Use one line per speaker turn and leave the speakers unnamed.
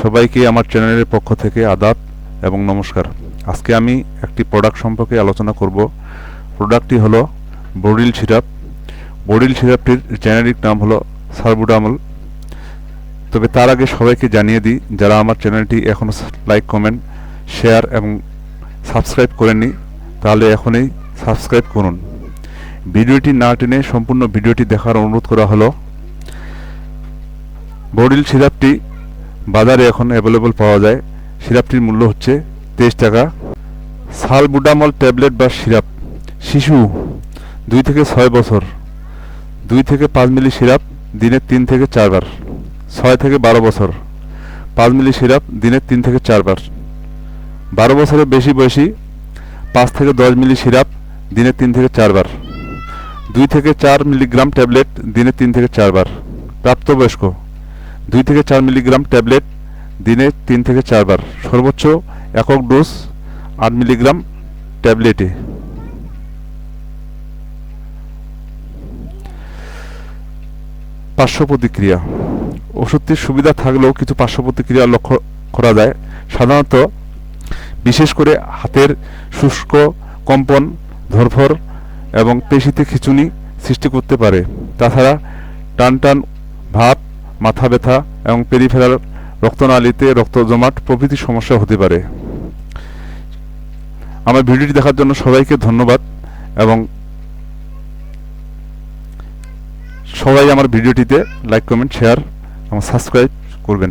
সবাইকে আমার চ্যানেলের পক্ষ থেকে আদাব এবং নমস্কার। আজকে আমি একটি প্রোডাক্ট সম্পর্কে আলোচনা করব। প্রোডাক্টটি হলো বডিল সিরাপ। বডিল সিরাপটির জেনারিক নাম হলো সার্বুডামল তবে তার আগে সবাইকে জানিয়ে দিই, যারা আমার চ্যানেলটি এখনও লাইক কমেন্ট শেয়ার এবং সাবস্ক্রাইব করেননি, তাহলে এখনই সাবস্ক্রাইব করুন। ভিডিওটি না টেনে সম্পূর্ণ ভিডিওটি দেখার অনুরোধ করা হলো, বডিল সিরাপটি বাজারে এখন অ্যাভেলেবল পাওয়া যায়। সিরাপটির মূল্য হচ্ছে তেইশ টাকা। সালবুডামল ট্যাবলেট বা সিরাপ, শিশু, দুই থেকে ছয় বছর। দুই থেকে পাঁচ মিলি সিরাপ, দিনে তিন থেকে চারবার। ছয় থেকে বারো বছর। পাঁচ মিলি সিরাপ, দিনে তিন থেকে চারবার। বারো বছরের বেশি বয়সী, পাঁচ থেকে দশ মিলি সিরাপ, দিনে তিন থেকে চারবার। দুই থেকে চার মিলিগ্রাম ট্যাবলেট, দিনে তিন থেকে চারবার। প্রাপ্তবয়স্ক। দুই থেকে চার মিলিগ্রাম ট্যাবলেট দিনে তিন থেকে চারবার। সর্বোচ্চ একক ডোজ আট মিলিগ্রাম ট্যাবলেটে। পার্শ্ব প্রতিক্রিয়া। ওষুধটির সুবিধা থাকলেও কিছু পার্শ্ব প্রতিক্রিয়া লক্ষ্য করা যায়। সাধারণত বিশেষ করে হাতের শুষ্ক কম্পন, ধরফর এবং পেশিতে খিঁচুনি সৃষ্টি করতে পারে। তাছাড়া টান টান ভাব মাথা ব্যথা এবং পেরিফেরাল রক্তনালীতে রক্ত জমাট প্রভৃতি সমস্যা হতে পারে। আমার ভিডিওটি দেখার জন্য সবাইকে ধন্যবাদ এবং সবাই আমার ভিডিওটিতে লাইক কমেন্ট শেয়ার এবং সাবস্ক্রাইব করবেন।